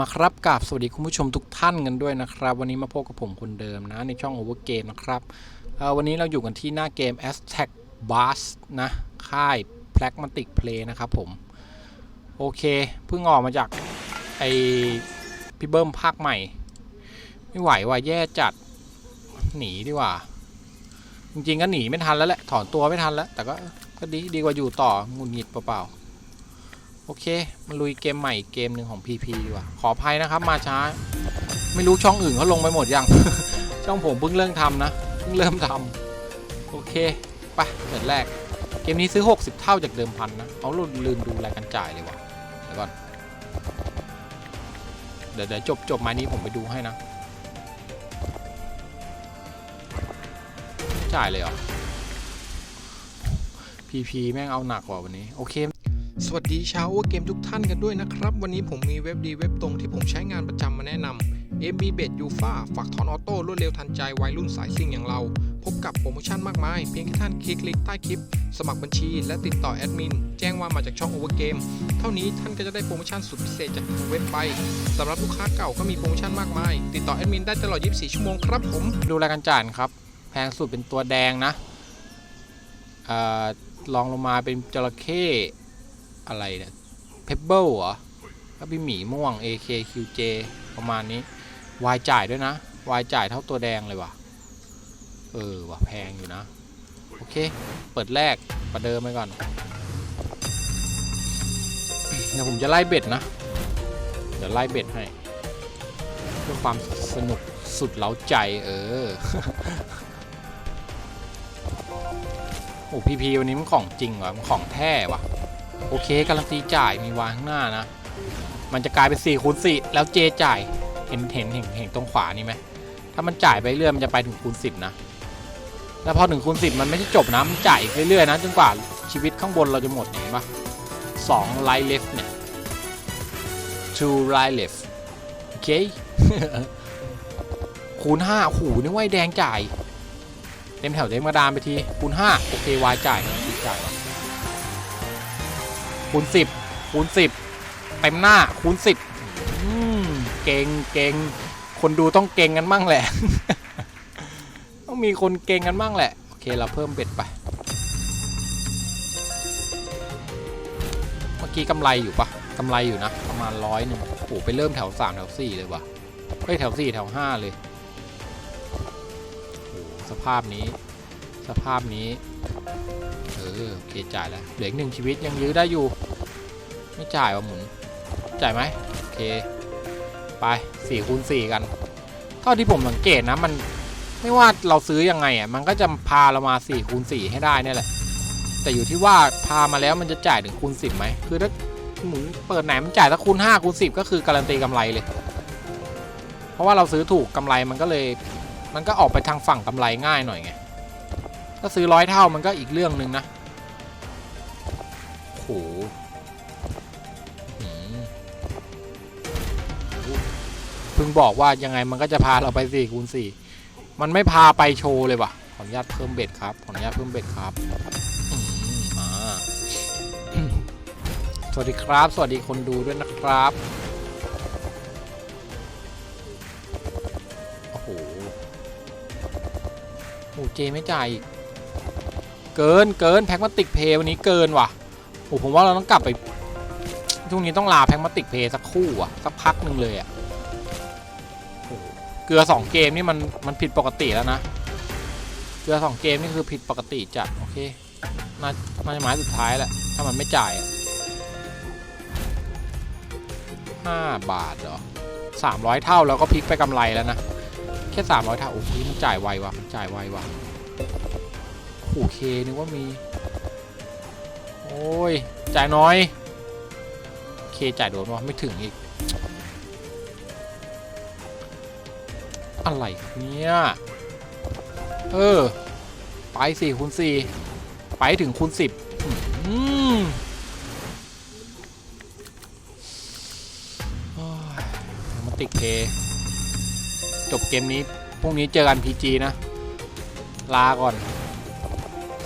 มาครับกราบสวัสดีคุณผู้ชมทุกท่านกันด้วยนะครับ วันนี้มาพบกับผมคนเดิมนะ ในช่อง Overgame นะครับวันนี้เราอยู่กันที่หน้าเกม Aztec Bus นะ ค่าย Pragmatic Play นะครับผม โอเค เพิ่งออกมาจาก ไอพี่เบิ้มภาคใหม่ ไม่ไหวว่ะแย่จัด หนีดีกว่า จริงๆก็หนีไม่ทันแล้วแหละ ถอนตัวไม่ทันแล้ว แต่ก็ก็ดีดีกว่าอยู่ต่อหงุดหงิดเปล่าๆ โอเคมาลุยเกมใหม่เกมหนึ่งของ PP ดีกว่า ขออภัยนะครับมาช้า ไม่รู้ช่องอื่นเขาลงไปหมดยัง ช่องผมเพิ่งเริ่มทำนะ เพิ่งเริ่มทำโอเค ไปเปิดแรก เกมนี้ซื้อ 60 เท่าจากเดิมพันนะ เอาลืมดูรายการจ่ายเลยว่ะเดี๋ยวก่อน เดี๋ยวเดี๋ยวจบจบมานี้ผมไปดูให้นะ จ่ายเลยเหรอ PP แม่งเอาหนักกว่าวันนี้ โอเค สวัสดีชาวเกมทุกท่านกันด้วยนะครับ วันนี้ผมมีเว็บดีเว็บตรงที่ผมใช้งานประจำมาแนะนำ MB b e t u f a ฝากถอนออโต้รวดเร็วทันใจวัยรุ่นสายซิ่งอย่างเรา พบกับโปรโมชั่นมากมาย เพียงแค่ท่านคลิกลิกใต้คลิป สมัครบัญชี และติดต่อแอดมิน แจ้งว่ามาจากช่องโอเวอร์เกมเท่านี้ท่านก็จะได้โปรโมชั่นสุดพิเศษจากทางเว็บไปสำหรับลูกค้าเก่าก็มีโปรโมชั่นมากมาย ติดต่อแอดมินได้ตลอด 24 ชั่วโมงครับผมดูรายการจ่ายครับแพงสุดเป็นตัวแดงนะออลองลงมาเป็นจระเข้ อะไรเนี่ยเพเบิลเหรอแล้วพี่หมีม่วง AKQJ ประมาณนี้วายจ่ายด้วยนะวายจ่ายเท่าตัวแดงเลยว่ะ เออว่ะแพงอยู่นะ โอเค เปิดแรกประเดิมไปก่อนเดี๋ยวผมจะไล่เบ็ดนะ เดี๋ยวไล่เบ็ดให้ เพื่อความสนุกสุดเล้าใจเออ โอ้พีพีวันนี้มันของจริงว่ะมันของแท้ว่ะ โอเคการันตีจ่ายมีวางข้างหน้านะ มันจะกลายเป็น4คูณ4แล้วเจจ่ายเห็นเห็นเห็นเห็นตรงขวานี่ไหมถ้ามันจ่ายไปเรื่อยมันจะไปถึงคูณ10นะแล้วพอถึงคูณ10มันไม่ใช่จบนะมันจ่ายเรื่อยๆนะจนกว่าชีวิตข้างบนเราจะหมดเห็นปะสองไลท์เลฟเนี่ย two right left โอเค คูณ5โอ้โหนี่ว่าไอ้แดงจ่าย เต็มแถวเต็มกระดานไปที คูณ5โอเควายจ่ายจ่ายวะ คูณ10คูณ10เต็มหน้าคูณ10อืมเก่งเก่งคนดูต้องเก่งกันมั่งแหละ ต้องมีคนเก่งกันมั่งแหละ โอเคเราเพิ่มเบ็ดไป เมื่อกี้กำไรอยู่ปะกำไรอยู่นะ ประมาณร้อยหนึ่งโอ้โหไปเริ่มแถว3แถว4เลยวะเฮ้ยแถว4แถว5เลยโอ้สภาพนี้ สภาพนี้ เออโอเคจ่ายแล้ว เหลืออีกหนึ่งชีวิตยังยื้อได้อยู่ ไม่จ่ายว่ะหมุน จ่ายไหมโอเค ไป4คูณ4กัน เท่าที่ผมสังเกตนะมันไม่ว่าเราซื้อยังไงอะมันก็จะพาเรามา4คูณ4ให้ได้นี่แหละ แต่อยู่ที่ว่าพามาแล้วมันจะจ่ายถึงคูณ10ไหมคือถ้าหมุนเปิดไหนมันจ่ายถ้าคูณ5คูณ10 ก็คือการันตีกำไรเลย เพราะว่าเราซื้อถูกกำไรมันก็เลย มันก็ออกไปทางฝั่งกำไรง่ายหน่อยไง ถ้าซื้อร้อยเท่ามันก็อีกเรื่องหนึ่งนะโหอื้อหือเพิ่งบอกว่ายังไงมันก็จะพาเราไป4คูณ4มันไม่พาไปโชว์เลยว่ะ ขออนุญาตเพิ่มเบ็ดครับ ขออนุญาตเพิ่มเบ็ดครับอืมอ่าสวัสดีครับ สวัสดีคนดูด้วยนะครับ โอ้โหโอ้เจไม่จ่ายอีก เกินเกินแพ็กมาติกเพย์วันนี้เกินว่ะโอ้ผมว่าเราต้องกลับไปช่วงนี้ต้องลาแพ็กมาติกเพย์สักคู่อะสักพักหนึ่งเลยอะโอ้เกลือสองเกมนี่มันมันผิดปกติแล้วนะเกลือสองเกมนี่คือผิดปกติจัดโอเคน่าน่าจะหมายสุดท้ายแหละถ้ามันไม่จ่ายห้าบาทเหรอสามร้อยเท่าแล้วก็พลิกไปกำไรแล้วนะแค่สามร้อยเท่าโอ้โหมันจ่ายไวว่ะมันจ่ายไวว่ะ โอเคนึกว่ามี โอ้ย จ่ายน้อย เคจ่ายโดนวะไม่ถึงอีก อะไรเนี่ย เออ ไปสี่คูณสี่ไปถึงคูณสิบอืมมันติดเพย์จบเกมนี้พรุ่งนี้เจอกัน PG นะ ลาก่อน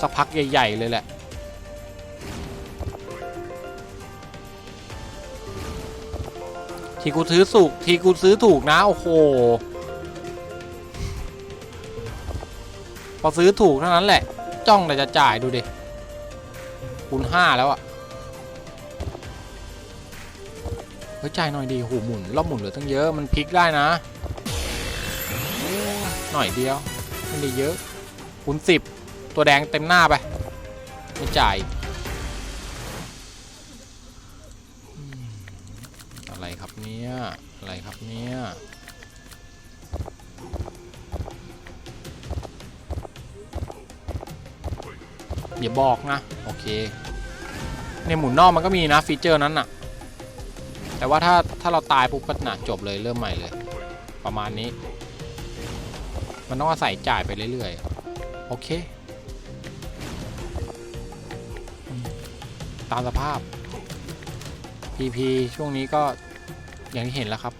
สักพักใหญ่ๆเลยแหละทีกูซื้อสุกทีกูซื้อถูกนะโอ้โหพอซื้อถูกเท่านั้นแหละ จ้องแต่จะจ่ายดูดิคูณห้าแล้วอะเฮ้ยจ่ายหน่อยดีโหหมุนรอบหมุนเหลือตั้งเยอะมันพลิกได้นะ หน่อยเดียวไม่ได้เยอะคูณสิบ ตัวแดงเต็มหน้าไป ไม่จ่าย อะไรครับเนี่ย อะไรครับเนี่ยอย่าบอกนะ โอเค ในหมุนนอกมันก็มีนะฟีเจอร์นั้นน่ะ แต่ว่าถ้าถ้าเราตายปุ๊บก็หนะจบเลยเริ่มใหม่เลย ประมาณนี้ มันต้องอาศัยจ่ายไปเรื่อยๆ โอเค ตามสภาพ PP ช่วงนี้ก็อย่างที่เห็นแล้วครับ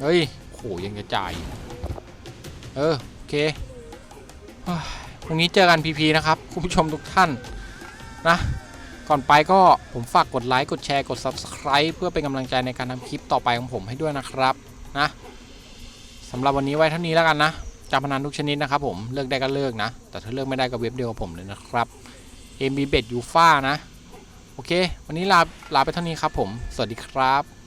เฮ้ยโหยังจะจ่าย เออ โอเคเฮ้ยพรุ่งนี้เจอกันพีพีนะครับ คุณผู้ชมทุกท่าน นะ ก่อนไปก็ผมฝากกดไลค์ กดแชร์ กด Subscribe เพื่อเป็นกำลังใจในการทำคลิปต่อไปของผมให้ด้วยนะครับ นะสำหรับวันนี้ไว้เท่านี้แล้วกันนะ การพนันทุกชนิดนะครับผมเลิกได้ก็เลิกนะ แต่ถ้าเลิกไม่ได้ก็เว็บเดียวกับผมเลยนะครับ MB Bet u f a นะ โอเค วันนี้ลาลาไปเท่านี้ครับผม สวัสดีครับ